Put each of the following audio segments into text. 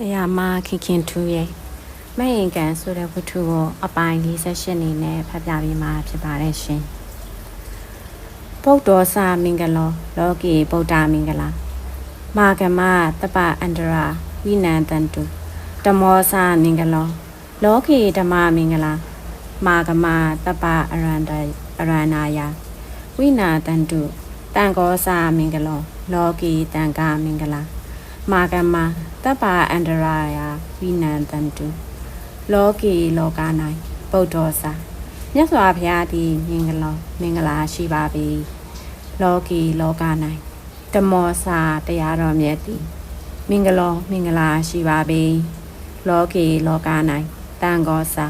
ဆရာမခင်ခင်ထူးရဲ့မယင်ကန်ဆိုတဲ့ဝတ္ထုကိုအပိုင်း48နေနဲ့ဖတ်ပြပေးမှာဖြစ်ပါတယ်ရှင်။ဗုဒ္ဓောစာမင်္ဂလောလောကီဗုဒ္ဓမင်္ဂလာမာဂမတပအန္တရာဝိနန္တန်တုဓမ္မောစာမင်္ဂလောလောကီဓမ္မမင်္ဂလာမာဂမတပအရန္တအရဏာယဝိနာတန်တုတန်ကောစာမင်္ဂလောလောကီတန်ကာမင်္ဂလာ မာကမတပ်ပါအန္တရာယဝိနန္တန်တုလောကီလောက၌ဗုဒ္ဓောစာမြတ်စွာဘုရားသည်မင်္ဂလောမင်္ဂလာရှိပါပေလောကီလောက၌ဓမ္မောစာတရားတော်မြတ်သည်မင်္ဂလောမင်္ဂလာရှိပါပေလောကီလောက၌တန်ခောစာ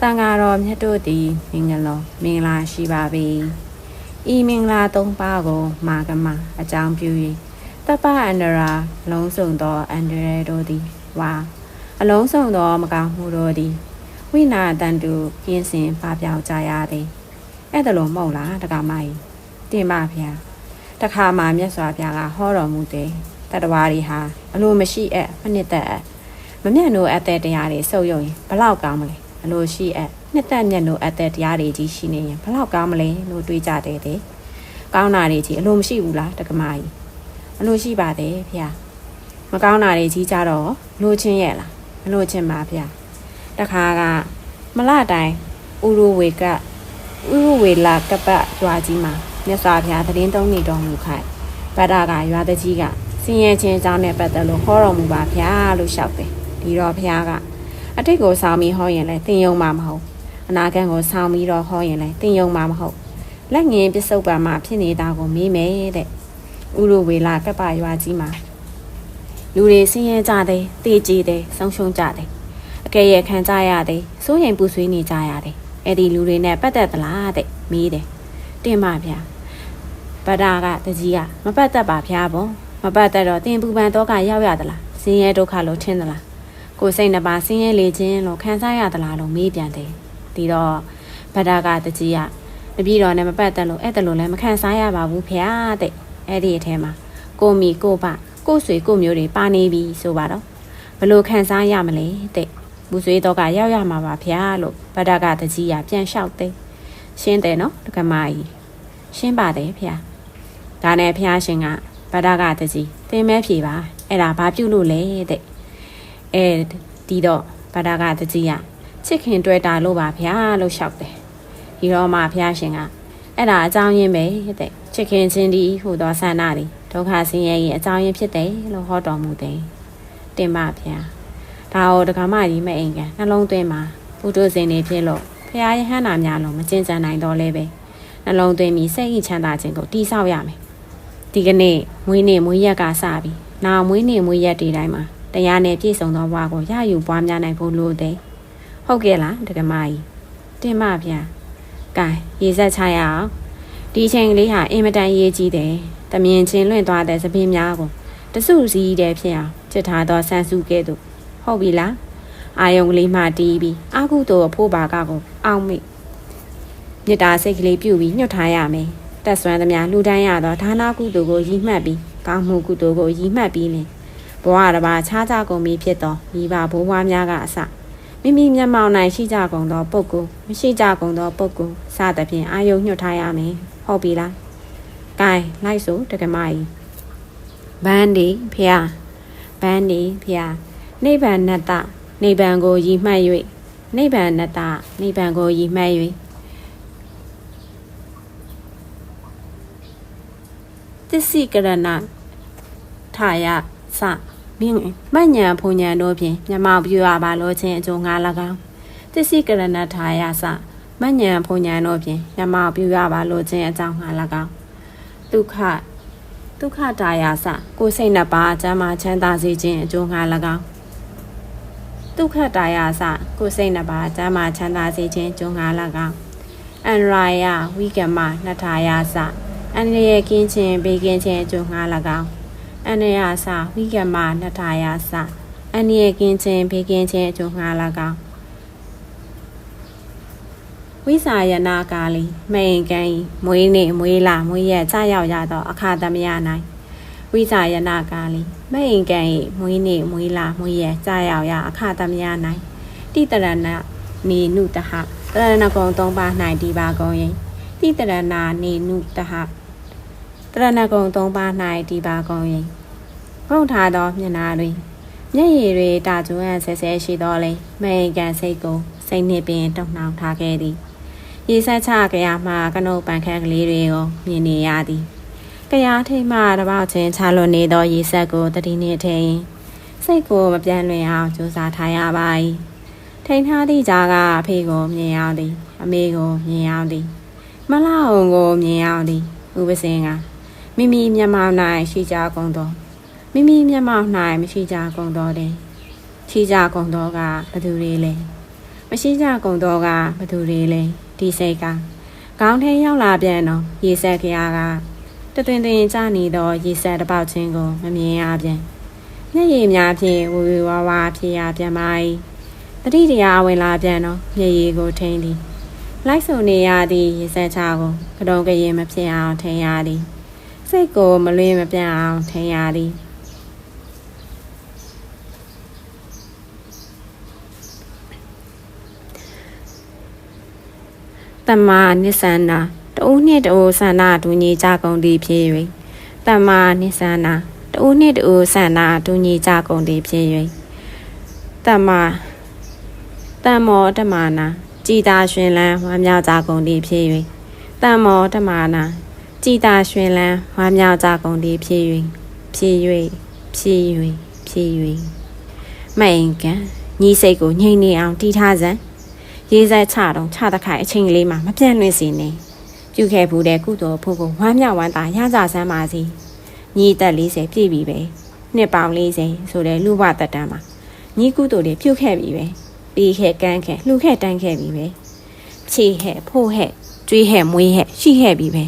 တန်ဃာတော်မြတ်တို့သည်မင်္ဂလောမင်္ဂလာရှိပါပေဤမင်္ဂလာသုံးပါးကိုမာကမအကြောင်းပြု၍ တပ္ပအန္တရာအလုံးစုံသောအန္တရာယ်တို့သည်ဝါအလုံးစုံသောမကောင်းမှုတို့သည်ဝိနာတန်တုကင်းစင်ပါပြောင်းကြရသည်အဲ့ဒါလို့မဟုတ်လားတက္ကမကြီးတင်ပါဗျာတခါမှမြတ်စွာဘုရားကဟောတော်မူတဲ့တတဝါတွေဟာအလိုမရှိအပ်မနစ်သက်အပ်မမျက်နှိုးအပ်တဲ့တရားတွေစုပ်ယုံရင်ဘလောက်ကောင်းမလဲအလိုရှိအပ်နှစ်သက်မျက်နှိုးအပ်တဲ့တရားတွေကြီးရှိနေရင်ဘလောက်ကောင်းမလဲလို့တွေးကြတဲ့တဲ့ကောင်းတာတွေကြီးအလိုမရှိဘူးလားတက္ကမကြီး အလိုရှိပါတယ်ဗျာမကောင်းတာတွေကြီးကြတော့လိုချင်းရဲ့လားမလိုချင်းပါဗျာတခါကမလတိုင်ဥရဝေကဥရဝေလာကပတ်ရွာကြီးမှာမြတ်စွာဘုရားသတင်းသုံးနေတော်မူခိုင်ဗဒ္ဒကရွာတကြီးကစင်ရဲ့ချင်းအကြောင်းနဲ့ပတ်သက်လို့ဟောတော်မူပါဗျာလို့လျှောက်တယ်ဒီတော့ဘုရားကအတိတ်ကိုဆောင်းပြီးဟောရင်လည်းသင်ယုံမှာမဟုတ်အနာဂတ်ကိုဆောင်းပြီးတော့ဟောရင်လည်းသင်ယုံမှာမဟုတ်လက်ငင်းပစ္စုပ္ပန်မှာဖြစ်နေတာကိုမေးမယ်တဲ့ ဥရဝေလာကပ္ပရွာကြီးမှာလူတွေဆင်းရဲကြတယ်တေးကြည်တယ်ဆုံးရှုံးကြတယ်အကယ်ရခံကြရတယ်စိုးရိမ်ပူဆွေးနေကြရတယ်အဲ့ဒီလူတွေနဲ့ပတ်သက်သလားတဲ့မေးတယ်တင်ပါဗျာဗဒကတကြီးကမပတ်သက်ပါဗျာပေါ့မပတ်သက်တော့တင်ပူပန်တော့ကရောက်ရသလားဆင်းရဲဒုက္ခလို့ထင်သလားကိုယ်စိတ်နှပါဆင်းရဲလေခြင်းလို့ခံစားရသလားလို့မေးပြန်တယ်ဒီတော့ဗဒကတကြီးကတပည့်တော်နဲ့မပတ်သက်လို့အဲ့ဒါလို့လည်းမခံစားရပါဘူးဗျာတဲ့ အဲ့ဒီအထဲမှာကိုမီကိုပကိုဆွေကိုမျိုးတွေပါနေပြီဆိုပါတော့ဘလို့ခံစားရမလဲတဲ့ဘူးဆွေတော့ကရောက်ရမှာပါဗျာလို့ဗဒကတကြီးကပြန်လျှောက်တယ်ရှင်းတယ်နော်တက္ကမကြီးရှင်းပါတယ်ဗျာဒါနဲ့ဖះရှင်ကဗဒကတကြီးသင်မဲဖြေပါအဲ့ဒါဘာပြုလို့လဲတဲ့အဲဒီတော့ဗဒကတကြီးကချစ်ခင်တွေ့တာလို့ပါဗျာလို့လျှောက်တယ်ဒီတော့မှဖះရှင်က အဲ့ဒါအကြောင်းရင်းပဲတဲ့ချစ်ခင်ချင်းဒီဟူသောဆန္ဒတွေဒုက္ခဆင်းရဲရဲ့အကြောင်းရင်းဖြစ်တယ်လို့ဟောတော်မူတယ်တင်ပါဗျာဒါဟောဒကမကြီးမအိမ်ကန်နှလုံးသွင်းမှာဘုဒ္ဓဇင်နေဖြစ်လို့ဖရာယဟန္တာများလုံးမကျင့်ကြံနိုင်တော့လဲပဲနှလုံးသွင်းပြီးစိတ်ဤချမ်းသာခြင်းကိုတိဆောက်ရမယ်ဒီကနေ့မွေးနေ့မွေးရက်ကစပြီးနောက်မွေးနေ့မွေးရက်ဒီတိုင်းမှာတရားနဲ့ပြည့်စုံသောဘဝကိုရယူပွားများနိုင်ဖို့လိုတယ်ဟုတ်ကဲ့လားဒကမကြီးတင်ပါဗျာ ကဲရေဆက်ချရအောင်ဒီအချိန်ကလေးဟာအင်မတန်ရေးကြီးတယ်တမြင်ချင်းလွင့်သွားတဲ့သပင်းများကိုတစုစည်းတဲ့ဖြစ်အောင်ချစ်ထားသောဆန်းစုကဲ့သို့ဟုတ်ပြီလားအာယုံကလေးမှတီးပြီးအာကုသိုလ်အဖို့ပါကကိုအောင်းမိမေတ္တာစိတ်ကလေးပြုပြီးညှို့ထားရမယ်တက်ဆွမ်းသမျှလူတိုင်းရသောဒါနာကုသိုလ်ကိုရည်မှတ်ပြီးကောင်းမှုကုသိုလ်ကိုရည်မှတ်ပြီးနေဘဝတစ်ပါးခြားကြကုန်ပြီဖြစ်သောမိဘဘိုးဘွားများကအစ မိမိမျက်မှောက်၌ရှိကြကုန်သောပုဂ္ဂိုလ်မရှိကြကုန်သောပုဂ္ဂိုလ်စသဖြင့်အာယုံညှို့ထားရမယ်ဟုတ်ပြီလားကဲလိုက်ဆိုတက္ကမကြီးဘန်းဒီဖျားဘန်းဒီဖျားနိဗ္ဗာန်နတ္တနိဗ္ဗာန်ကိုရည်မှတ်၍နိဗ္ဗာန်နတ္တနိဗ္ဗာန်ကိုရည်မှတ်၍သစ္စိကရဏထာယစ မြင့်မညံဖုန်ညံတို့ဖြင့်မြမောက်ပြရပါလို့ခြင်းအကျိုးငါ၎င်းသစ္စိကရဏထာယစမညံဖုန်ညံတို့ဖြင့်မြမောက်ပြရပါလို့ခြင်းအကြောင်းငါ၎င်းဒုက္ခဒုက္ခတာယာစကိုယ်စိတ်နှစ်ပါးအကျမ်းမှချမ်းသာစေခြင်းအကျိုးငါ၎င်းဒုက္ခတာယာစကိုယ်စိတ်နှစ်ပါးအကျမ်းမှချမ်းသာစေခြင်းအကျိုးငါ၎င်းအန္ရာယဝိကမနထာယာစအန္တရာယ်ကင်းခြင်းဘေးကင်းခြင်းအကျိုးငါ၎င်း အန္တရာစဝိကမနထာယာစအန္တရာယ်ကင်းခြင်းဘေးကင်းခြင်းအကျိုးငါ၎င်းဝိစာယနာကာလီမိန်ကံဤမွေးနေ့မွေးလာမွေးရက်ကြရောက်ရသောအခါသမယ၌ဝိဇာယနာကာလီမဲ့အိမ်ကန်၏မွေးနေ့မွေးလာမွေးရကြာရောက်ရအခသမယ၌တိတရဏနေနုတဟတရဏကုံ၃ပါး၌ဒီပါကုန်၏တိတရဏနေနုတဟတရဏကုံ၃ပါး၌ဒီပါကုန်၏ ဖုံထားသောမျက်နာတွင်မျက်ရည်တွေတာကျွမ်းဆဲဆဲရှိသောလေမဲ့အိမ်ကန်စိတ်ကိုစိတ်နှင့်ပင်တုံနှောင်ထားခဲ့သည်ရေဆက်ချကြရမှကနုတ်ပန်ခက်ကလေးတွေကိုမြင်နေရသည်ကရားထိတ်မှတပေါက်ချင်းချလွန်နေသောရေဆက်ကိုတတိနှင့်ထိန်စိတ်ကိုမပြန့်လွင်အောင်ကြိုးစားထားရပါ၏ထိန်ထားသည့်ကြားကအဖေကိုမြင်အောင်သည် အမေကိုမြင်အောင်သည်မလှအောင်ကိုမြင်အောင်သည်ဥပစင်ကမိမိမျက်မှောက်၌ရှိကြကုန်သော မိမိမျက်မှောက်၌မရှိကြကုန်သောတဲ့ရှိကြကုန်သောကဘသူတွေလဲမရှိကြကုန်သောကဘသူတွေလဲဒီစိတ်ကခေါင်းထဲရောက်လာပြန်တော့ရေဆက်ကရားကတသွင်သွင်ကြနေသောရေဆက်တစ်ပေါက်ချင်းကိုမမြင်ရပြန်မျက်ရည်များဖြင့်ဝဝဝဝဖြစ်ရပြန်ပါ၏တတိတရားဝင်လာပြန်တော့မျက်ရည်ကိုထိန်းသည်လိုက်ဆုံနေရသည့်ရေဆက်ချကိုကတုံးကရင်မဖြစ်အောင်ထိန်းရသည်စိတ်ကိုမလွင်မပြတ်အောင်ထိန်းရသည် တမ္မာနိသန္နာတဦးနှင့်တဦးဆန္ဒတူညီကြကုန်သည်ဖြစ်၍တမ္မာနိသန္နာတဦးနှင့်တဦးဆန္ဒတူညီကြကုန်သည်ဖြစ်၍တမ္မာတမ္မောတမ္မာနာကြည်သာရှင်လန်းဝမ်းမြောက်ကြကုန်သည်ဖြစ်၍တမ္မောတမ္မာနာကြည်သာရှင်လန်းဝမ်းမြောက်ကြကုန်သည်ဖြစ်၍ဖြစ်၍ဖြစ်၍ဖြစ်၍မိန်ကံညီစိတ်ကိုငြိမ့်နေအောင်တီးထားစမ်း ရေးဆက်ချတော့ချတခိုင်အချိန်ကလေးမှာမပြတ်လွင့်စေနဲ့ပြုခဲ့ဘူးတဲ့ကုသိုလ်ဖို့ကိုဝမ်းမြောက်ဝမ်းသာရကြဆန်းပါစီညီသက်40ပြည့်ပြီပဲနှစ်ပေါင်40ဆိုတဲ့လူဘတက်တန်းမှာညီကုသိုလ်တွေပြုခဲ့ပြီပဲပြီးခဲ့ကန်းခဲ့လှူခဲ့တန်းခဲ့ပြီပဲဖြည့်ဟဲ့ဖို့ဟဲ့ကျွေးဟဲ့မွေးဟဲ့ရှိဟဲ့ပြီပဲ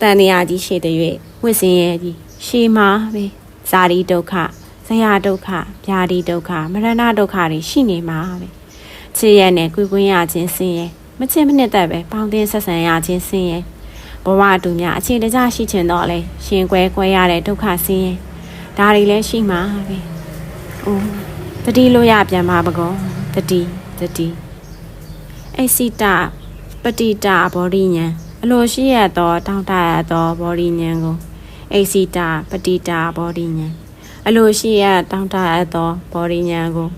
တန်တရားကြီးရှေ့တဲ့၍ဝစ်စင်ရဲ့ကြီးရှေးမှာပဲဇာတိဒုက္ခဇရာဒုက္ခဗျာတိဒုက္ခမရဏဒုက္ခတွေရှိနေမှာပဲ ချစ်ရနဲ့ကွေကွင်းရခြင်းစင်ရဲ့မချစ်မနစ်သက်ပဲပေါင်းတင်ဆက်ဆံရခြင်းဆင်းရဲဘဝတူများအခြေတကျရှိချင်တော့လေရှင်ကွဲကွဲရတဲ့ဒုက္ခဆင်းရဲဒါတွေလည်းရှိမှာပဲ။အိုးတတိလို့ရပြန်ပါပကောတတိတတိအိစိတပတိတာဘောဓိဉဏ်အလိုရှိရသောတောင်းတရသောဘောဓိဉဏ်ကိုအိစိတပတိတာဘောဓိဉဏ်အလိုရှိရတောင်းတရသောဘောဓိဉဏ်ကို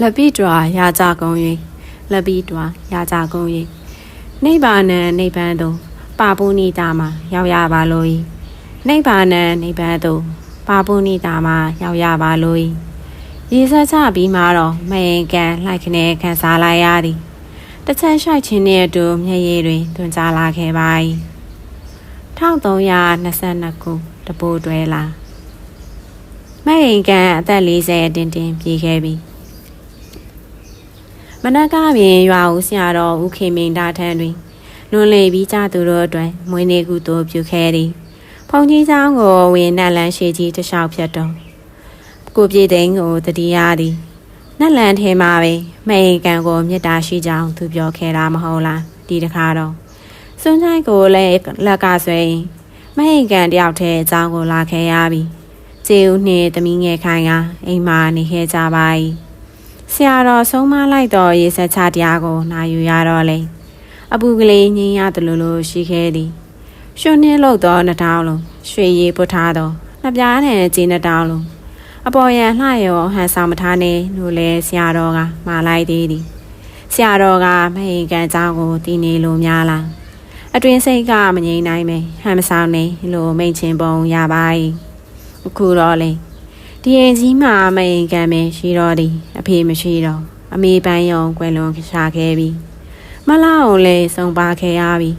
လက်ပိတွာရကြကုန်၍လက်ပြီးတွာရကြကုန်၏နိဗ္ဗာန်နိဗ္ဗာန်သို့ပါပုဏိတာမှာရောက်ရပါလို့၏နိဗ္ဗာန်နိဗ္ဗာန်သို့ပါပုဏိတာမှာရောက်ရပါလို့၏ရေဆက်ချပြီးမှတော့မယင်ကန်လိုက်ခနဲ့ခံစားလိုက်ရသည်တစ်ချက်လျှောက်ခြင်းနဲ့အတူမျက်ရည်တွင်တွင်ကြလာခဲ့ပါ၏1322ခုတပိုးတွဲလာမယင်ကန်အသက်40အတင်းတင်းပြေးခဲ့ပြီ မနက်ကပင်ရွာဦးဆရာတော်ဦးခေမိန်တာထန်းတွင်လွန်လေပြီးကြသူတို့အတွက်မွေးနေ့ကုသိုလ်ပြုခဲ့သည်။ဖုန်ကြီးဆောင်ကိုဝင်နတ်လန်းရှိကြီးတလျှောက်ဖြတ်တော်ကိုပြေသိန်းကိုတတိယသည်။နတ်လန်းထဲမှာပဲမအိမ်ကန်ကိုမြတ်တာရှိကြောင်းသူပြောခဲ့တာမဟုတ်လား။ဒီတခါတော့စွန်းချိုင်ကိုလည်းလက်ကဆွဲရင်မအိမ်ကန်တယောက်ထဲအကြောင်းကိုလာခဲ့ရပြီ။ကျေဦးနှင့်တမီးငယ်ခိုင်ကအိမ်မှာနေခဲ့ကြပါ၏ ဆရာတော်ဆုံးမလိုက်တော်ရေဆက်ချတရားကိုနာယူရတော့လေအပူကလေးငင်းရတယ်လို့လို့ရှိခဲ့သည်ရွှွနှင်းလို့တော့နှစ်တောင်းလုံးရွှေရည်ပုတ်ထားတော့နှစ်ပြားနဲ့ဂျင်းနှစ်တောင်းလုံးအပေါ်ရန်လှရောဟန်ဆောင်မထားနဲ့လို့လဲဆရာတော်ကမှာလိုက်သေးသည်ဆရာတော်ကမဟိန်ကန်เจ้าကိုတည်နေလို့များလားအတွင်စိတ်ကမငြိမ်နိုင်ပဲဟန်မဆောင်နေလို့မိန်ချင်းပုံရပါ යි အခုတော့လေ ဒီရင်ကြီးမှာမအိမ်ကံပင်ရှိတော့သည်အဖေမရှိတော့အမေပန်းယုံကွယ်လွန်ရှာခဲ့ပြီမလာအောင်လဲစုံပါခဲ့ရပြီ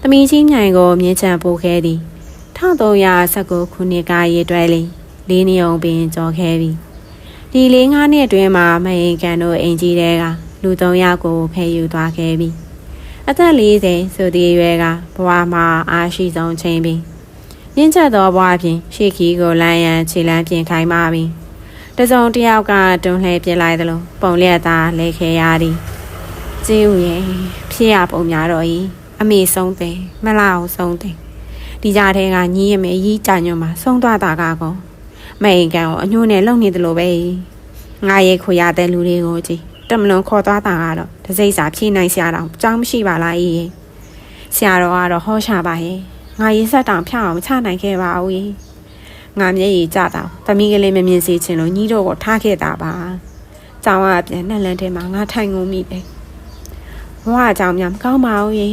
သမီးချင်းမြိုင်ကိုမြင်းချံပို့ခဲ့သည်1319ခုနှစ်ကရေးတွဲလေးလေးနေအောင်ပင်ကြော်ခဲ့ပြီဒီလေးငါးနှစ်အတွင်းမှာမအိမ်ကန်တို့အိမ်ကြီးတဲကလူ၃ယောက်ကိုဖယ်ယူသွားခဲ့ပြီအသက်40ဆိုသည့်ရွယ်ကဘဝမှာအားရှိဆုံးချိန်ပင် ရင်းချက်သောဘွားဖြင့်ရှေ့ခီးကိုလမ်းရန်ခြေလမ်းပြင်ခိုင်းပါပြီတစုံတစ်ယောက်ကတွန်းလှဲပြစ်လိုက်သလိုပုံလျက်သားလဲခဲရသည်ကျေးဦးရဲ့ဖြစ်ရပုံများတော့ဤအမေဆုံးတယ်မလားအောင်ဆုံးတယ်ဒီကြတဲ့ကညီရမေကြီးကြာညွန်မှာဆုံးသွားတာကကောမအိမ်ကန်ကိုအညိုးနဲ့လုံနေတယ်လို့ပဲငါရဲ့ခွေရတဲ့လူတွေကိုကြည့်တမလွန်ခေါ်သွားတာကတော့တစိမ့်စာဖြည့်နိုင်စရာတော့အကြောင်းမရှိပါလားအေးဆရာတော်ကတော့ဟောရှာပါရဲ့ ငါရေးဆက်တောင်ဖြောင်းအောင်မချနိုင်ခဲ့ပါဘူးငါမျက်ရည်ကျတာသမီးကလေးမမြင်စေချင်လို့ညီတို့ကိုထားခဲ့တာပါကျောင်းကပြန်နှက်လန်းထဲမှာငါထိုင်ငုံမိတယ်ဘဝအကြောင်းများမကောင်းပါဘူးရေ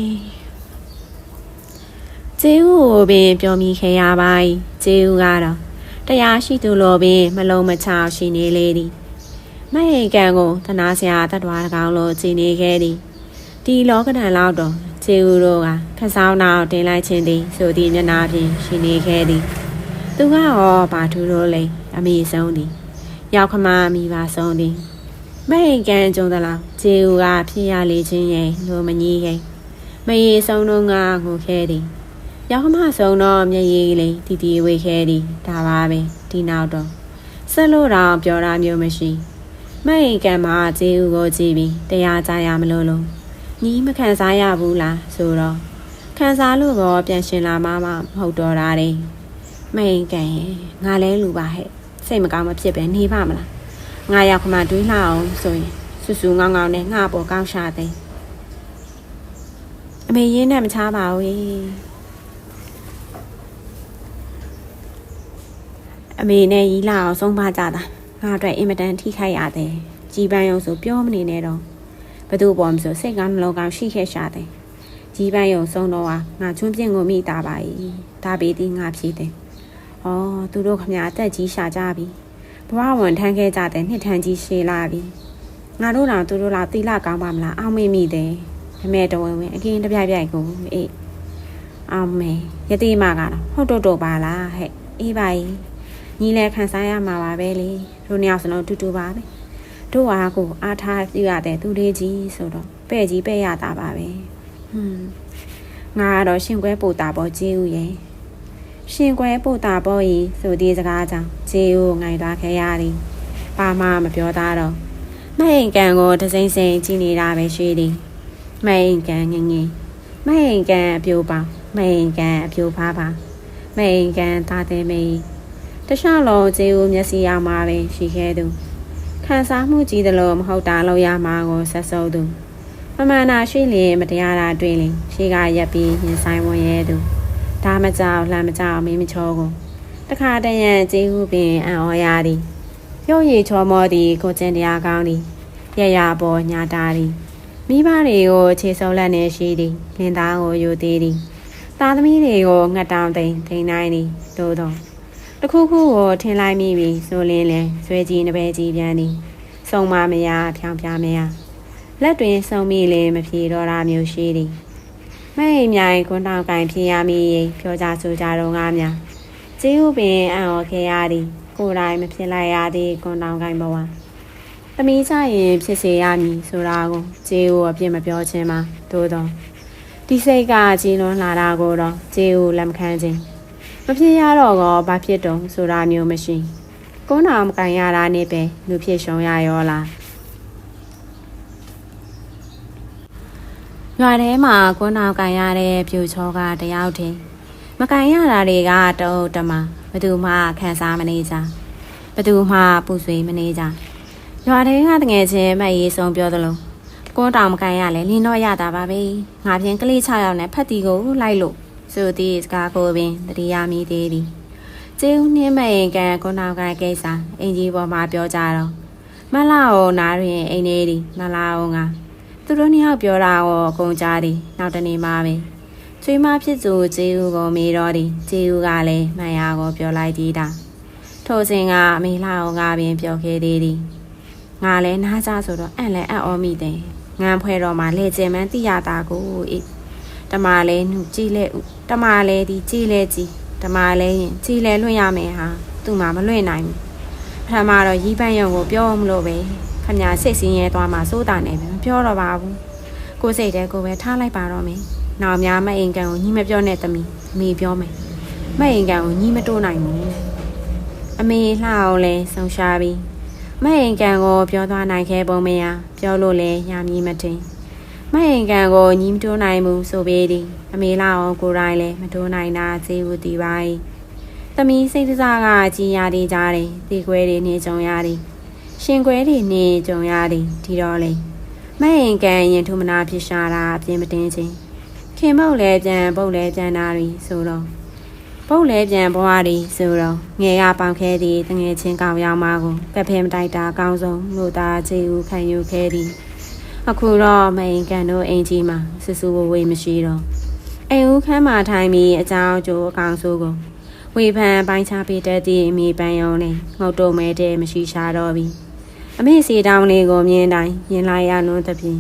ကျေးဦးကိုပင်ပြောမိခဲ့ရပါ၏ကျေးဦးကတော့တရားရှိသူလိုပင်မလုံးမချရှိနေလေသည်မဟိကံကိုသနာစရာတတ်တော်တကောင်လိုကြည်နေခဲ့သည်ဒီလောကဒဏ်လောက်တော့ ကျေးဦးတို့ကခဆောင်းနောက်တင်လိုက်ခြင်းသည်ဆိုသည့်မျက်နာဖြင့်ရှိနေခဲ့သည်သူကရောဘာထူးလို့လဲအမိဆုံးသည်ရောက်ခမမိပါဆုံးသည်မဟိကံကြုံသလားကျေးဦးကဖြစ်ရလေခြင်းရဲ့လိုမကြီးရဲ့မရေဆုံးတော့ငါငိုခဲ့သည်ရောက်ခမဆုံးတော့မျက်ရည်လေးတီတီဝေခဲ့သည်ဒါပါပဲဒီနောက်တော့ဆက်လို့တော့ပြောတာမျိုးမရှိမဟိကံမှာကျေးဦးကိုကြည့်ပြီးတရားကြရမလို့လို့ ညီမခံစားရဘူးလားဆိုတော့ခံစားလို့တော့ပြန်ရှင်လာမှမဟုတ်တော့တာတဲ့မိန်ကန်ရဲ့ငါလဲလူပါဟဲ့စိတ်မကောင်းမဖြစ်ပဲနေပါမလားငါရောက်ခမတွေးလှအောင်ဆိုရင်ဆူဆူငောင်းငောင်းနဲ့ငါပေါ်ကောင်းရှာတယ်အမေရင်းနဲ့မချပါဘူးအမေနဲ့ရီလာအောင်ဆုံးပါကြတာငါအတွက်အင်မတန်ထိခိုက်ရတယ်ကြီးပန်းရုံဆိုပြောမနေနဲ့တော့ ဘသူပေါ်မဆိုစိတ်ကောင်းနှလုံးကောင်းရှိခဲ့ရှာတယ်ကြီးပန်းရုံဆုံးတော့ဟာငါချွန်းပြင်းကိုမိတာပါ ਈ ဒါပေသည်ငါဖြေတယ်ဩသူတို့ခမအသက်ကြီးရှာကြပြီဘဝဝန်ထမ်းခဲ့ကြတဲ့နှစ်ထန်းကြီးရှည်လာပြီငါတို့တော့သူတို့လောက်တီလာကောင်းပါမလားအောင်းမေ့မိတယ်အမေတော်ဝင်ဝင်အကင်းတပြိုင်ပြိုင်ကိုအေးအောင်မေယတိမကတော့ဟုတ်တော့တော့ပါလားဟဲ့အေးပါ ਈ ညီလဲခံစားရမှာပါပဲလေတို့နှစ်ယောက်စလုံးတူတူပါပဲ တို့ဟာကိုအားထားပြရတဲ့သူလေးကြီးဆိုတော့ပဲ့ကြီးပဲ့ရတာပါပဲဟွန်းငါကတော့ရှင်ကွဲပို့တာပေါ်ကြီးဦးရဲ့ရှင်ကွဲပို့တာပေါ်ဤဆိုဒီစကားကြောင့်ကြီးဦးငိုင်သွားခဲ့ရသည်ပါမမပြောသားတော့မဟိန်ကန်ကိုတစိမ့်စိမ့်ကြည့်နေတာပဲရှိသည်မဟိန်ကန်ငငယ်မဟိန်ကန်အပြိုပါမဟိန်ကန်အပြိုဖားပါမဟိန်ကန်သားတဲ့မေးတခြားလုံးကျေဦးမျက်စိရမှာပဲရှိခဲ့သူ ခံစားမှုကြီးတယ်လို့မဟုတ်တာလို့ရမှာကိုဆက်စုပ်သူမမှန်တာရှိလျင်မတရားတာတွေ့လျင်ရှိကရက်ပြီးရင်ဆိုင်ဝင်ရဲသူဒါမကြောက်လှမ်းမကြောက်မင်းမချောကိုတခါတရံကျေဦးပင်အံ့ဩရသည်ရုပ်ရည်ချောမောသည်ကိုကျင်တရားကောင်းသည်ရရပေါ်ညာတာသည်မိဘတွေကိုခြေဆုံးလက်နေရှိသည်လင်သားကိုယူသေးသည်သားသမီးတွေကိုငှက်တောင်သိမ့်ထိန်နိုင်သည်သို့သော တခုခုကိုထင်လိုက်မိပြီဆိုလင်းလဲဆွဲကြီးနပဲကြီးပြန်သည်စုံမမရဖြောင်ပြမရလက်တွင်စုံမိလေမဖြေတော့တာမျိုးရှိသည်မဲ့အိမ်မြိုင်ခွန်းတောင်ကင်ဖြစ်ရမည်ပြောကြဆိုကြတော့ငါများကျေးဥပင်အံ့ဩခဲ့ရသည်ကိုယ်တိုင်မဖြစ်လိုက်ရသည်ခွန်းတောင်ကင်ဘဝသမီးကြရင်ဖြစ်စေရမည်ဆိုတာကိုကျေးဥအပြစ်မပြောခြင်းမှာသို့တော့ဒီစိတ်ကကြည်လွန်လာတာကိုတော့ကျေးဥလက်မခံခြင်း မဖြစ်ရတော့ကောဘာဖြစ်တုံဆိုတာမျိုးမရှိကုန်းတော်မကန်ရတာနဲ့ပဲလူဖြစ်ရှုံရရောလားရွာထဲမှာကုန်းတော်ကန်ရတဲ့ပြူချောကတယောက်တည်းမကန်ရတာတွေကတအုပ်တမဘသူမှခံစားမနေကြဘသူမှပူဆွေးမနေကြရွာထဲကတငယ်ချင်းမအေးဆုံးပြောသလိုကုန်းတော်မကန်ရလဲလင်းတော့ရတာပါပဲငါပြင်ကလေး6ယောက်နဲ့ဖက်တီကိုလိုက်လို့ ဆိုသည့်စကားကိုပင်တတိယမိသေးသည်ကျေဦးနှင်းမရင်ကန်ကိုနောက်ကကိစ္စအင်ကြီးပေါ်မှာပြောကြတော့မလာအောင်နားတွင်အိမ်နေသည်မလာအောင်ကသူတို့နှစ်ယောက်ပြောတာကိုအကုန်ကြားသည်နောက်တနေ့မှပဲချွေးမဖြစ်သူကျေဦးကိုမေးတော့သည်ကျေဦးကလည်းမှန်ရကိုပြောလိုက်သည်တာထိုစဉ်ကအမေလာအောင်ကပင်ပြောခဲ့သေးသည်ငါလည်းနားကြဆိုတော့အံ့လည်းအံ့ဩမိတယ်ငန်းဖွဲတော်မှာလေကျင်မှန်းသိရတာကိုအေးတမလည်းနှုတ်ကြည့်လဲဥ တမလည်းဒီကြည်လဲကြည်တမလည်းရင်ကြည်လဲလွှင့်ရမယ်ဟာသူ့မှာမလွှင့်နိုင်ဘူးပထမတော့ရီးပန်းရုံကိုပြောမလို့ပဲခမညာစိတ်စင်းရဲသွားမှစိုးတာနေပဲမပြောတော့ပါဘူးကိုစိတ်တဲကိုပဲထားလိုက်ပါတော့မယ်နောက်များမအိမ်ကန်ကိုညီမပြောနဲ့သမီးအမေပြောမယ်မအိမ်ကန်ကိုညီမတိုးနိုင်ဘူးအမေလှအောင်လဲဆုံရှားပြီးမအိမ်ကန်ကိုပြောသွားနိုင်ခဲ့ပုံမရပြောလို့လဲညာမီမတင် မမဟင်ကန်ကိုညီမတိုးနိုင်ဘူးဆိုပေသည်အမေလာအောင်ကိုယ်တိုင်လည်းမတိုးနိုင်တာဈေးဦးတည်ပါ၏သမီးစိတ်စားကကြီးရသည်ကြတယ်ဒီခွဲတွေနေကြုံရသည်ရှင်ခွဲတွေနေကြုံရသည်ဒီတော့လေမဟင်ကန်ရင်ထုမနာဖြစ်ရှာတာအပြင်းမတင်းချင်းခင်မုတ်လဲပြန်ပုတ်လဲပြန်တာရီဆိုတော့ပုတ်လဲပြန်ဘွားရီဆိုတော့ငယ်ရပေါင်ခဲသည်တငယ်ချင်းကောင်ရောက်မှကိုကဖဲမတိုက်တာအကောင်းဆုံးလို့သားချေဦးခံယူခဲ့သည် အခုတော့မအိမ်ကန်တို့အိမ်ကြီးမှာဆူဆူဝဝေးမရှိတော့အိမ်ဦးခမ်းမှာထိုင်ပြီးအကြောင်းကျိုးအကောင်ဆိုးကိုဝေဖန်ပိုင်းခြားပေးတတ်သည့်အမိပန်းယုံနဲ့ငုတ်တုံမဲတဲ့မရှိရှာတော့ပြီအမေစီတောင်းလေးကိုမြင်တိုင်းရင်လိုက်ရနုံးသဖြင့်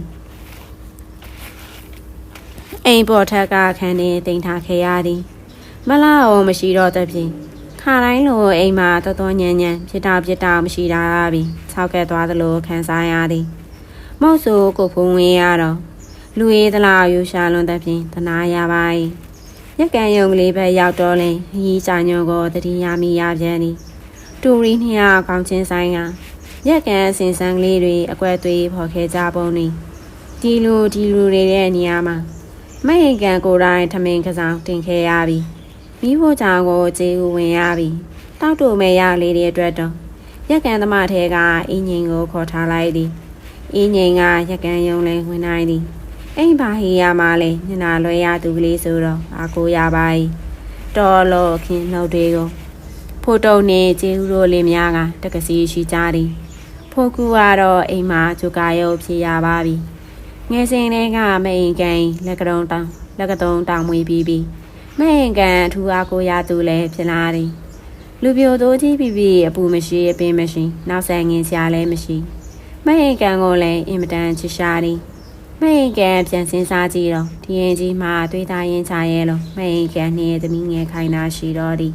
အိမ်ပေါ်ထက်ကခန်းနေတင်ထားခဲ့ရသည်မလာအောင်မရှိတော့သဖြင့်ခါတိုင်းလိုအိမ်မှာတော်တော်ညံ့ညံ့ဖြစ်တာဖြစ်တာမရှိတာပြီ၆ကက်သွားသလိုခံစားရသည် မောက်ဆိုကိုဖုံးဝင်ရတော့လူရည်သလားယူရှာလွန်သဖြင့်တနာရပါ၏ရက်ကန်ယုံကလေးပဲရောက်တော့လင်ရီးချညောကိုတတိယမိရပြန်သည်တူရီနှစ်ယောက်ကောင်းချင်းဆိုင်ကရက်ကန်စင်ဆန်းကလေးတွေအကွက်သွေးဖော်ခဲ့ကြပုံတွင်ဒီလိုဒီလိုတွေတဲ့နေရာမှာမဟိကန်ကိုယ်တိုင်ထမင်းကစားတင်ခဲ့ရပြီမိဖို့ကြောင့်ကိုကျေးဦးဝင်ရပြီတောက်တူမဲရလေးတွေအတွက်တော့ရက်ကန်သမားထဲကအင်းငိန်ကိုခေါ်ထားလိုက်သည် အင်းငိန်ကရက်ကန်ယုံလဲဝင်နိုင်သည်အိမ်ပါဟီယာမလဲညနာလွဲရသူကလေးဆိုတော့အာကိုရပါ၏တော်လို့ခင်နှုတ်တွေကိုဖိုးတုံနေကျေးဦးတို့လေးများကတက္ကစီရှိကြသည်ဖိုးကူကတော့အိမ်မှာဂျူကာရုပ်ဖြစ်ရပါပြီငယ်စဉ်လေးကမအိမ်ကန်လက်ကတုံတောင်လက်ကတုံတောင်မွေပြီးပြီးမအိမ်ကန်အထူအားကိုရသူလည်းဖြစ်လာသည်လူပြိုတိုးကြီးပြီးပြီးအပူမရှိအပင်မရှိနောက်ဆက်ငင်စရာလည်းမရှိ မအိမ်ကန်ကိုလည်းအင်မတန်ချစ်ရှာသည်မအိမ်ကန်ပြန်စင်းစားကြည့်တော့ဒီရင်ကြီးမှာတွေးသားရင်ချရဲလို့မအိမ်ကန်နှင့်သမီးငယ်ခိုင်နာရှိတော့သည်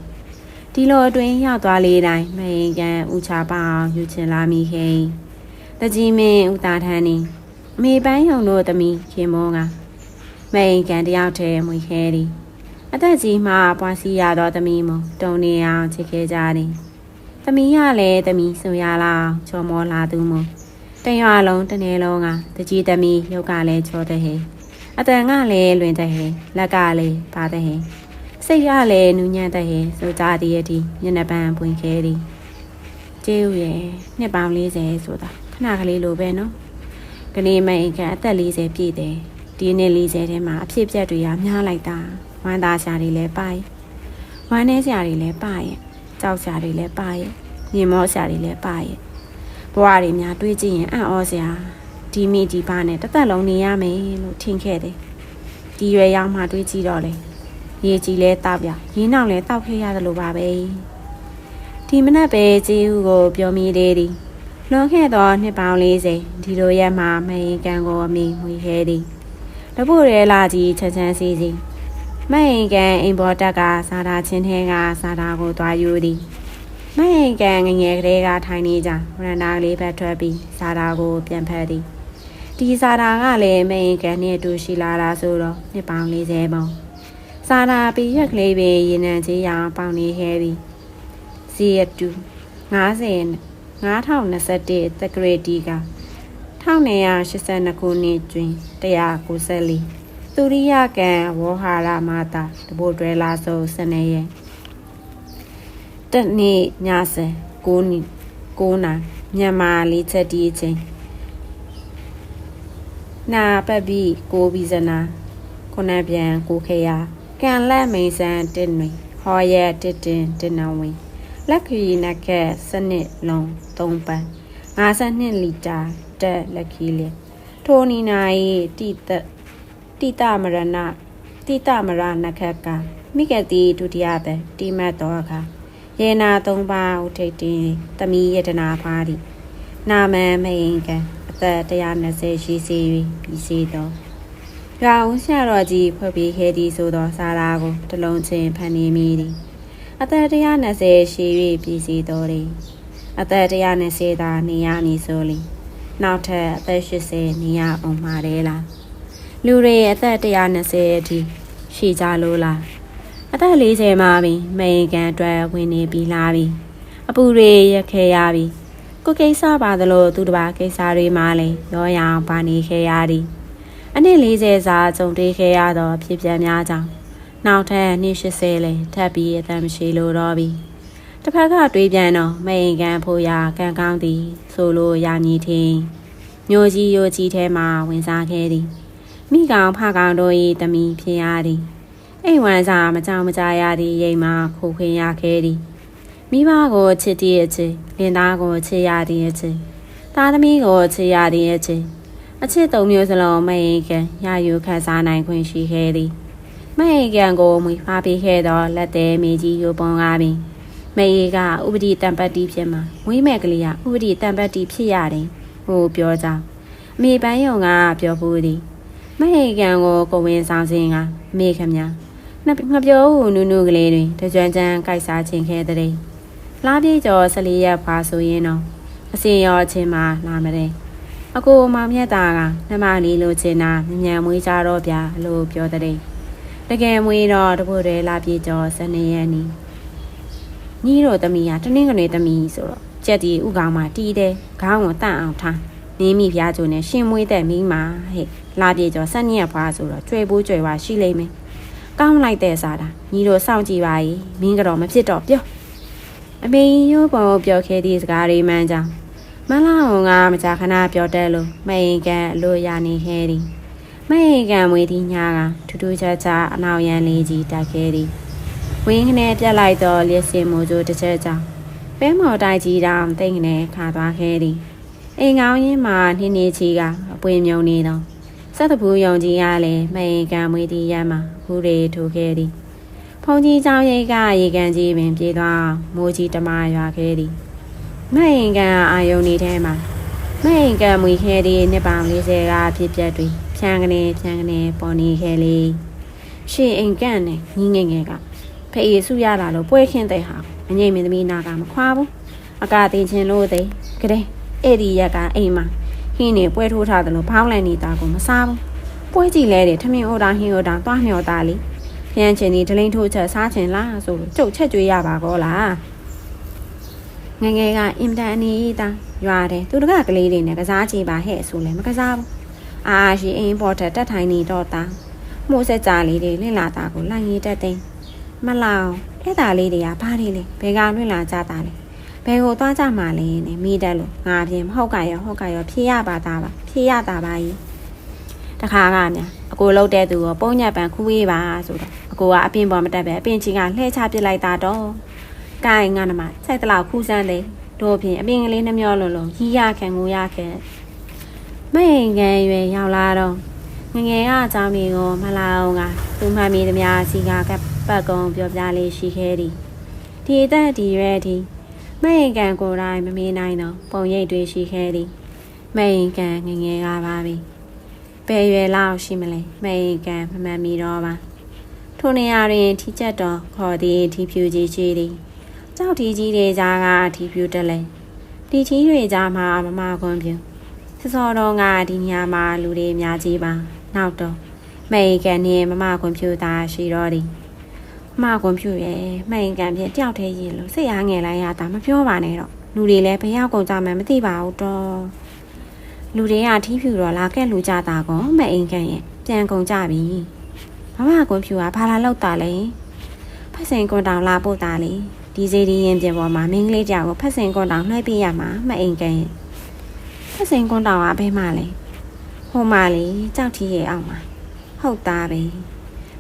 ဒီလိုအတွင်းရောက်သွားလေတိုင်းမအိမ်ကန်ဥချပအောင်ယူချင်လာမိခေတကြီးမင်းဥတာထန်းနီအမေပန်းယုံတို့သမီးခင်မောကမအိမ်ကန်တယောက်တည်းမွေခဲသည်အသက်ကြီးမှပွားစီရသောသမီးမတုံနေအောင်ချစ်ခဲ့ကြသည်သမီးရလည်းသမီးဆိုရလားချော်မောလာသူမို့ တရွာလုံးတနေ့လုံးကတကြီးသမီးရုပ်ကလည်းချောတဲ့ဟဲအတန်ကလည်းလွင်တဲ့ဟဲလက်ကလည်းပါတဲ့ဟဲစိတ်ကလည်းနူးညံ့တဲ့ဟဲဆိုကြသည်အထိညနေပန်းပွင့်ခဲသည်ကျေးဦးရဲ့နှစ်ပေါင်း40ဆိုတာခဏကလေးလိုပဲနော်ကနေမိန်ကအသက်40ပြည့်တယ်ဒီနေ့40ထဲမှာအဖြစ်ပြက်တွေကများလိုက်တာဝမ်းသာစရာတွေလည်းပါရဲ့ဝမ်းနေစရာတွေလည်းပါရဲ့ကြောက်စရာတွေလည်းပါရဲ့ညင်မောစရာတွေလည်းပါရဲ့ ဘဝတွေများတွေးကြည့်ရင်အံ့ဩစရာဒီမိဒီပါနဲ့တသက်လုံးနေရမယ်လို့ထင်ခဲ့တယ်ဒီရွယ်ရောက်မှတွေးကြည့်တော့လေရေကြီးလဲတောက်ပြရင်းနောက်လဲတောက်ခဲ့ရတယ်လို့ပါပဲဒီမနက်ပဲကျေးဦးကိုပြောမိသေးသည်လွန်ခဲ့သောနှစ်ပေါင်း40ဒီလိုရက်မှာမရင်ကန်ကိုအမိမွေခဲသည်တပုတ်ရဲလာကြီးချက်ချမ်းစီစီမရင်ကန်အိမ်ပေါ်တက်ကစားတာချင်းထဲကစားတာကိုသွားယူသည် မရင်ကန်ငငယ်ကလေးကထိုင်နေကြဝရန်တာလေးဘက်ထွက်ပြီးစားတာကိုပြန်ဖက်သည်ဒီစားတာကလည်းမရင်ကန်နဲ့အတူရှိလာတာဆိုတော့နှစ်ပေါင်း40ပုံစားတာပြီးရက်ကလေးပဲရင်နံကြီးရောင်ပေါင်နေခဲပြီးစီရတူ90 2021တက္ကရာတီက1982ခုနှစ်တွင်194သူရိယကံဝေါဟာရမာတာတဘိုတွဲလာဆိုစနေရဲ့ တနေ့ညစ9နှစ်9နာမြန်မာလေးချက်တီးချင်းနာပတ်ပြီးကိုဘီဇနာခုနပြန်ကိုခေယာကံလက်မိန်ဆန်တစ်နွေဟောရဲတစ်တင်တင်နဝင်လက်ခရီနက်ကက်စနစ်လုံး3ပန်း52လီတာတက်လက်ခီလထိုနီနာ၏တိတတိတမရဏတိတမရနခက်ကမိကတိဒုတိယပဲတိမတ်တော်အခါ ယေနာ3ပါးဥထိတ်တင်တမီယတနာဖားသည်နာမန်မယင်ကံအသက်120ရှိစေ၍ပြီးစေသောရွာဦးဆရာတော်ကြီးဖွဲ့ပြီးခဲသည်ဆိုသောစာရာကိုတလုံးချင်းဖန်နေမိသည်အသက်120ရှိ၍ပြည်စီတော်သည်အသက်120သာနေရမည်ဆိုလီနောက်ထပ်အသက်80နေရအောင်မှာတယ်လားလူတွေအသက်120အထိရှိကြလို့လား အသက်40မှာပြီမိန်ကန်အတွက်ဝင်နေပြီလားပြီအပူတွေရက်ခဲရပြီကိုကိစ္စပါသလိုသူတပါကိစ္စတွေမှလည်းရောရအောင်ပါနေခဲ့ရသည်အနည်း40စာကြုံတွေ့ခဲ့ရသောဖြစ်ပျက်များကြောင့်နောက်ထပ်နှစ်80လဲထပ်ပြီးအသက်မရှိလိုတော့ပြီတစ်ဖက်ကတွေးပြန်တော့မိန်ကန်ဖို့ရာကံကောင်းသည် ဆိုလိုရာညီထင်းမျိုးကြီးရိုကြီးထဲမှဝင်စားခဲ့သည်မိကောင်ဖကောင်တို့၏တမီဖြစ်ရသည် အိမ်ဝန်စာမကြောင်မကြရသည့်ရိမ်မှခိုခွင်ရခဲ့သည်မိဘကိုချစ်တည်းအချစ်လင်သားကိုချစ်ရသည်အချစ်သားသမီးကိုချစ်ရသည်အချစ်အချစ်သုံးမျိုးစလုံးမအိကံရယူခန်းစားနိုင်ခွင့်ရှိခဲ့သည်မအိကံကိုမွေဖားပေးခဲ့သောလက်သေးမေကြီးရိုပုံကားပင်မေကဥပတိတံပတ်တိဖြစ်မှာဝိမဲ့ကလေးကဥပတိတံပတ်တိဖြစ်ရတယ်ဟိုပြောကြောင်းအမေပန်းယုံကပြောဖို့သည်မဟိကံကိုကိုဝင်ဆောင်စဉ်ကမေခမညာနှစ် ငပြောဦးနူးနူးကလေးတွင်တကြွကြမ်းကြိုက်စားခြင်းခဲ့တဲ့လားပြေကျော်14ရက်ဖွာဆိုရင်တော့အစင်ရောချင်းမှလာမတဲ့အကိုမောင်မြတ်သားကနှမလေးလိုချင်တာညံမွေးကြတော့ဗျာလို့ပြောတဲ့တကယ်မွေးတော့တပုတ်တွေလာပြေကျော်12ရက်နီးညီတို့တမီးကတနင်္ဂနွေတမီးဆိုတော့ကြက်ဒီဥကောင်မှတီးတယ်ခေါင်းကိုတန့်အောင်ထားနေမိဖျားကျုံနဲ့ရှင်မွေးတဲ့မိမာဟဲ့လာပြေကျော်12ရက်ဖွာဆိုတော့ကျွေပိုးကျွေပါရှိလိမ့်မယ် ကောင်းလိုက်တဲ့စားတာညီတို့စောင့်ကြည့်ပါ ਈ မင်းကတော့မဖြစ်တော့ပြောအမေရိုးပေါ်ပြောခဲ့သည့်စကားတွေမှန်းကြောင်းမလာအောင်ကမကြာခဏပြောတတ်လို့မအိမ်ကန်အလို့ရနေခဲ့သည်မအိမ်ကန်မွေးသည့်ညကထူးထူးခြားခြားအနောက်ရန်လေးကြီးတိုက်ခဲ့သည်ဝင်းခနဲ့ပြက်လိုက်သောလျှက်စင်မိုးကျိုးတစ်ချက်ကြောင့်ပဲမော်တိုက်ကြီးတောင်တိတ်ကနေခါသွားခဲ့သည်အိမ်ကောင်းရင်းမှာနှင်းနေချီကအပွင့်မြုံနေတော့စက်တပူယုံကြီးကလည်းမအိမ်ကန်မွေးသည့်ရမ်းမှာ ဖူးတွေထိုးခဲ့သည်ဖုန်ကြီးချောင်းရိတ်ကရေကန်ကြီးပင်ပြေးသွားမိုးကြီးတမရွာခဲ့သည်မဟင်ကန်အာယုန်နေထဲမှာမဟင်ကန်မွေခဲသည့်နှစ်ပေါင်40ကဖြစ်ပျက်တွင်ဖြန်းကနေဖြန်းကနေပေါ်နေခဲ့လေရှင်အိမ်ကန်နဲ့ညီငယ်ငယ်ကဖေးစုရလာလို့ပွဲခင်းတဲ့ဟာအငိမ့်မင်းသမီးနာကမခွာဘူးအကတင်ချင်းလို့တဲ့ကတဲ့အဲ့ဒီရက်ကအိမ်မှာဟင်းနေပွဲထိုးထားတယ်လို့ဘောင်းလန်နေတာကိုမစားဘူး ပွဲကြည့်လဲတယ်ထမင်းအိုတာဟင်းအိုတာတွားမျောတာလေဖျန်းချင်ဒီဒလိန်ထိုးချက်စားချင်လားဆိုလို့ကြုတ်ချက်ကြွေးရပါကောလားငငယ်ကအင်တန်အနေသားရွာတယ်သူတကကလေးတွေနဲ့ကစားကြည့်ပါဟဲ့ဆိုလဲမကစားဘူးအာရှိအင်းပေါ်ထက်တက်ထိုင်နေတော့တာမှုဆက်ကြလေးတွေလင့်လာတာကိုလိုက်ရေးတက်တဲ့မလောင်အဲ့ဒါလေးတွေကဘာတွေလဲဘယ်ကလွင့်လာကြတာလဲဘယ်ကိုသွားကြမှာလဲနဲ့မိတက်လို့ငါပြင်မဟုတ်ကရောဟုတ်ကရောဖြေရပါသားပါဖြေရတာပါကြီး တခါကများအကိုလှုပ်တဲ့သူကိုပုံညက်ပန်ခူးရေးပါဆိုတော့အကိုကအပင်ပေါ်မတက်ပဲအပင်ချင်းကလှဲချပစ်လိုက်တာတော့ကိုင်ငါနမစိုက်တလောက်ခူးစမ်းတယ်တို့ဖြင့်အပင်ကလေးနှမျောလုံးလုံးရီးရခံငိုရခံမအိမ်ကန်ရွယ်ရောက်လာတော့ငငယ်ကအကြောင်းတွေကိုမလာအောင်ကသူမှမိသမျှစီကကပတ်ကုံပြောပြလေးရှိခဲ့သည်ဒီအသက်ဒီရွယ်ဒီမအိမ်ကန်ကိုယ်တိုင်မမေးနိုင်တော့ပုံရိပ်တွေရှိခဲ့သည်မအိမ်ကန်ငငယ်ကပါပြီ ဘယ်ရွယ်လောက်ရှိမလဲမအိမ်ကန်မမှန်မီတော့ပါထိုနေရာတွင်ထိချက်တော်ခေါ်သည်ထိဖြူကြီးကြီးသည်ကြောက်ထီကြီးတွေကြားကထိဖြူတက်လဲဒီကြီးတွေကြားမှာမမခွန်ပြူစစောတော်ကဒီညမှာလူတွေအများကြီးပါ နောက်တော့မိန်ကန်နဲ့မမခွန်ဖြူသားရှိတော့သည်မမခွန်ဖြူရဲ့မိန်ကန်ဖြင့်တယောက်တည်းရင်လို့စိတ်အားငယ်လိုက်ရတာမပြောပါနဲ့တော့လူတွေလည်းဘယ်ရောက်ကုန်ကြမှန်းမသိပါဘူးတော့ လူတွေကထီးဖြူတော့လာခဲ့လူကြတာကောမအိမ်ကန်ရဲ့ပြန်ကုန်ကြပြီမမကွန်ဖြူကဘာလာလောက်တာလဲဖက်စင်ကွန်တောင်လာပို့တာလေဒီစီဒီရင်ပြင်ပေါ်မှာမင်းကလေးကြောက်ကိုဖက်စင်ကွန်တောင်နှိုက်ပြရမှာမအိမ်ကန်ရဲ့ဖက်စင်ကွန်တောင်ကဘဲမှလဲဟိုမှလေကြောက်ထီးရဲ့အောက်မှာဟုတ်သားပဲ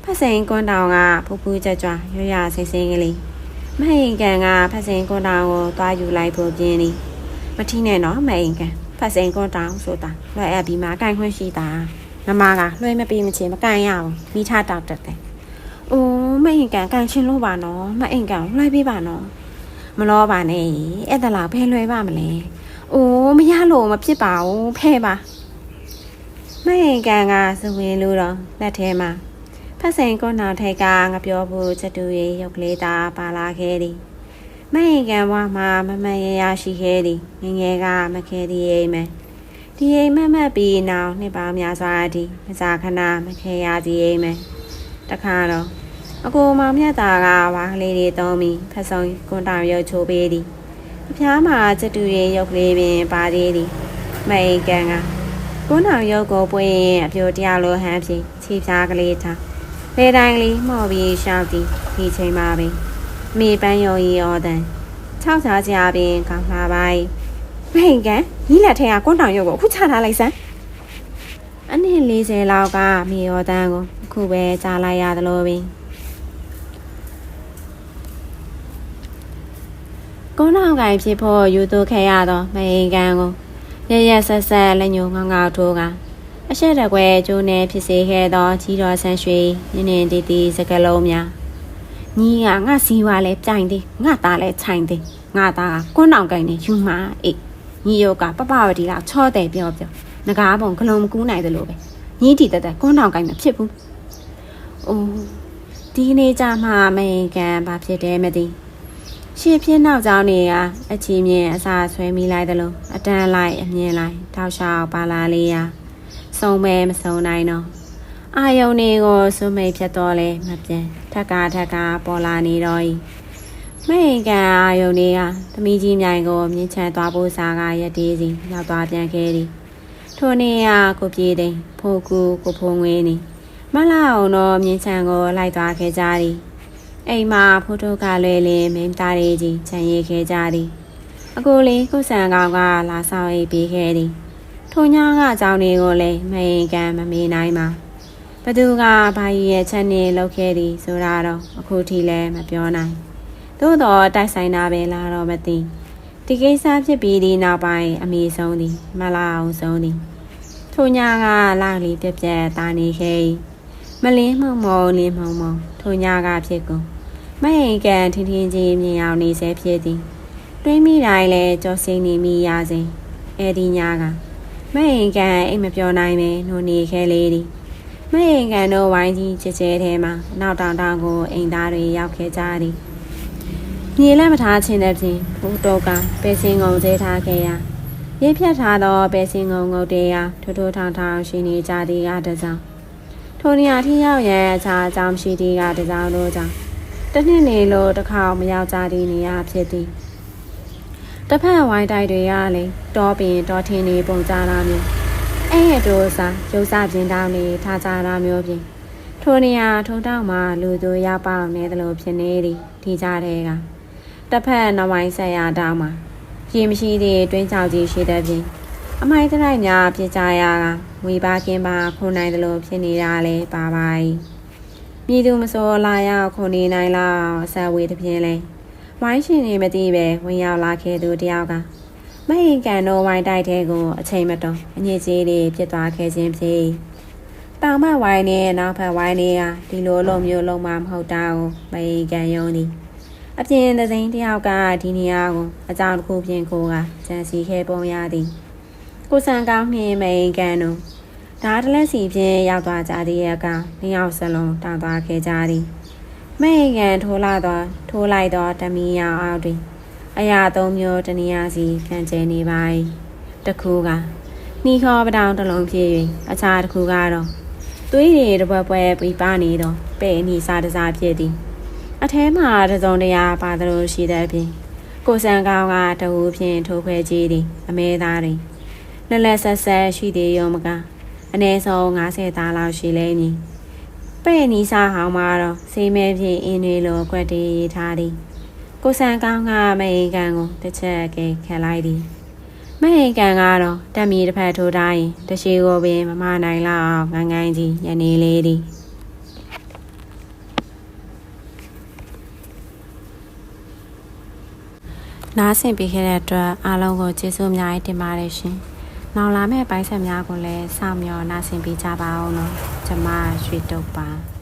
ဖက်စင်ကွန်တောင်ကဖူးဖူးကြွကြွရွရဆင်းဆင်းကလေးမအိမ်ကန်ကဖက်စင်ကွန်တောင်ကိုသွားယူလိုက်ဖို့ပြင်းသည်မထီးနဲ့တော့မအိမ်ကန် ဖက်စင်ကွန်တောင်ဆိုတာလွယ်အပ်ပြီးမှကင်ခွင့်ရှိတာမမကလွှဲမပေးမချင်းမကန်ရအောင်မိထတောက်တက်တယ်။အိုးမအိမ်ကန်ကန်ချင်းလို့ပါနော်မအိမ်ကန်လွှဲပေးပါနော်မလောပါနဲ့အဲ့ဒါလားဖဲလွှဲပါမလဲ။အိုးမရလို့မဖြစ်ပါဘူးဖဲပါမအိမ်ကန်ကစဝင်လို့တော့လက်ထဲမှာဖက်စင်ကွန်တော်ထိတ်ကငပြောဖို့ချက်တူရဲ့ရုပ်ကလေးသာပါလာခဲ့သည်။ မအိမ်ကန်ဘွားမှာမမရရရှိခဲ့သည်ငငယ်ကမခဲသည်အိမ်မယ်။ဒီအိမ်မက်မက်ပြီးနောက်နှစ်ပေါင်းများစွာအထိမစားခဏမခဲရစီအိမ်မယ်တခါတော့အကိုမောင်မြတ်သားကဝါကလေးတွေသုံးပြီးဖက်ဆုံးကွန်တောင်ရုပ်ချိုးပေးသည်အဖျားမှာချက်တူရဲ့ရုပ်ကလေးပင်ပါသေးသည်မအိမ်ကန်ကကိုနောင်ရုပ်ကိုပွင့်ရင်အပြိုတရားလိုဟမ်းဖြီခြေဖြားကလေးထားလေတိုင်းလေးမှော်ပြီးရှောက်သည်ဒီချိန်မှာပင် မိပန်းယုံရီအော်တန်၆ချားကြပင်ကောင်းလာပါ၏မဟင်ကန်ညီလက်ထဲကကိုနောင်ရုပ်ကိုအခုချထားလိုက်စမ်းအနည်း40လောက်ကမိအော်တန်ကိုအခုပဲကြားလိုက်ရသလိုပင်ကိုနောင်ကိုင်ဖြစ်ဖို့ယူသွခဲ့ရသောမဟင်ကန်ကိုရရဆက်ဆက်လက်ညှိုးငေါငေါထိုးကအရှက်တကွဲကျိုးနေဖြစ်စေခဲ့သောကြီးတော်ဆန်းရွှေနင်းနေတီတီစကလုံးများ ညီကငါစီဝါလဲပြိုင်သေးငါသားလဲခြိုင်သေးငါသားကကွန်းအောင်ကိုင်းနေယူမာအေးညီယောကပပဝတီလာချောတဲ့ပြောပြောငကားပုံဂလုံးမကူးနိုင်သလိုပဲညီတီတက်တက်ကွန်းအောင်ကိုင်းမဖြစ်ဘူးအိုးဒီနေ့ကြမှာမင်းကန်ဘာဖြစ်တယ်မသိရှေ့ဖြစ်နောက်ကြောင်းနေကအချီမြင်အစာဆွဲမိလိုက်သလိုအတန်းလိုက်အမြင်လိုက်ထောက်လျှောက်ပါလာလေးရာစုံမဲမစုံနိုင်တော့ အာယုန်တွေကိုစွမိတ်ဖြတ်တော့လဲမပြန်ထက်ကထက်ကပေါ်လာနေတော့ဤမိတ်ကန်အာယုန်တွေကသမီးကြီးမြိုင်ကိုမြင်းချန်သွားဖို့စားကရက်တေးစီရောက်သွားပြန်ခဲ့သည်ထိုနေ့ကကိုပြေးသိမ်းဖိုးကူကိုဖုံငွေနေမလာအောင်တော့မြင်းချန်ကိုလိုက်သွားခဲ့ကြသည်အိမ်မှာဖိုးတိုကလွယ်လင်းမင်းသားလေးကြီးခြံရည်ခဲ့ကြသည်အကိုလေးကိုဆန်ကောင်ကလာဆောင်အိပ်ပေးခဲ့သည်ထိုညကအကြောင်းတွေကိုလည်းမရင်ကန်မမေးနိုင်ပါ ဘသူကဘာကြီးရဲ့ချက်နေလောက်ခဲ့သည်ဆိုတာတော့အခုထိလည်းမပြောနိုင်သို့တော့တိုက်ဆိုင်တာပဲလားတော့မသိဒီကိစ္စဖြစ်ပြီးဒီနောက်ပိုင်းအမေဆုံးသည်မလာအောင်ဆုံးသည်ထိုညကလာလီပြက်ပြက်တာနေခဲ့၏မလင်းမုံမုံလင်းမုံမုံထိုညကဖြစ်ကုန်မဟင်ကန်ထင်းထင်းချင်းမြင်အောင်နေစေဖြစ်သည်တွင်းမိတိုင်းလဲကြောစင်းနေမိရစဉ်အဲဒီညကမဟင်ကန်အိမ်မပြောနိုင်ပဲနှိုနေခဲလေးသည် မဟင်ကန်တို့ဝိုင်းကြီးချဲချဲထဲမှာနောက်တောင်တောင်ကိုအိမ်သားတွေရောက်ခဲ့ကြသည်မြေလက်မထားခြင်းတဲ့ဖြင့်ဘုတော်ကပဲစင်ငုံသေးထားခဲ့ရာရစ်ဖြတ်ထားသောပဲစင်ငုံငုတ်တေးရာထိုးထိုးထောင်ထောင်ရှိနေကြသည်ကတစောင်းထိုနေရာထိရောက်ရန်အခြားအကြောင်းရှိသည်ကတစောင်းတို့ကြောင့်တနှစ်နေလို့တစ်ခါမရောက်ကြသည့်နေရာဖြစ်သည်တစ်ဖက်ဝိုင်းတိုက်တွေကလည်းတောပင်တောထင်းနေပုံကြတာမျိုး အဲ့ရတို့စားရုပ်စားပြင်းတောင်းနေထားကြတာမျိုးဖြင့်ထိုနေရာထုံတောက်မှာလူသူရောက်ပေါက်နေသလိုဖြစ်နေသည်ဒီကြတဲ့ကတစ်ဖက်နဝိုင်းဆက်ရတောင်းမှာရေမရှိသည့်တွင်းချောက်ကြီးရှိတဲ့ဖြင့်အမိုက်တိုက်များပြကြရကဝေပါကင်းပါခုနိုင်သလိုဖြစ်နေတာလဲပါပါ၏မြည်သူမစောလာရောက်ခုနေနိုင်လောက်ဆက်ဝေးတစ်ပြင်းလဲဝိုင်းရှင်နေမသိပဲဝင်ရောက်လာခဲ့သူတယောက်က မဟင်ကန်တော့ဝိုင်းတိုက်တဲ့ကိုအချိန်မတော်အညစ်အကြေးတွေပြစ်သွားခဲ့ခြင်းဖြစ်တောင်မဝိုင်းနဲ့နောက်ဖက်ဝိုင်းတွေကဒီလိုလိုမျိုးလုံးမမဟုတ်တာကိုမဟင်ကန်ယုံသည်အပြင်သစိမ်းတယောက်ကဒီနေရာကိုအကြောင်းတစ်ခုဖြင့်ကိုကကြံစီခဲ့ပုံရသည်ကိုစံကောင်းနှင်းမဟင်ကန်တို့ဓာတ်တလက်စီဖြင့်ရောက်သွားကြသည်ရဲ့ကနှစ်ယောက်စလုံးတောင်းသွားခဲ့ကြသည်မဲ့ကန်ထိုးလာသောထိုးလိုက်သောတမီယောင်အောက်တွင် အရာသုံးမျိုးတနေရာစီခံကျဲနေပါ၏တစ်ခုကနှီးခေါ်ပတောင်တစ်လုံးဖြစ်၍အခြားတစ်ခုကတော့သွေးတွေတပွဲပွဲပြီးပါနေသောပဲ့အနီစားတစားဖြစ်သည်အထဲမှာတစုံတရာပါသလိုရှိတဲ့ဖြင့်ကိုစံကောင်းကတဝူဖြင့်ထိုးခွဲကြည့်သည်အမဲသားတွင်လက်လက်ဆက်ဆက်ရှိသေးရုံမကအနည်းဆုံး90သားလောက်ရှိလိမ့်မည်ပဲ့နီးစားဟောင်းမှာတော့စေးမဲဖြင့်အင်းတွေလိုကွက်တေးရေးထားသည် ကိုဆန်ကောင်းကမအိမ်ကန်ကိုတစ်ချက်ကဲခံလိုက်သည်မအိမ်ကန်ကတော့တက်မီတစ်ဖက်ထိုးထားရင်တရှိကိုပင်မမနိုင်လောက်အောင်ငန်းငန်းကြီးညနေလေးသည်နားဆင်ပေးခဲ့တဲ့အတွက်အားလုံးကိုကျေးဇူးအများကြီးတင်ပါတယ်ရှင်။နောက်လာမယ့်ပိုင်းဆက်များကိုလည်းစောင့်မျှော်နားဆင်ပေးကြပါအောင်လို့ကျွန်မရွှေတုပ်ပါ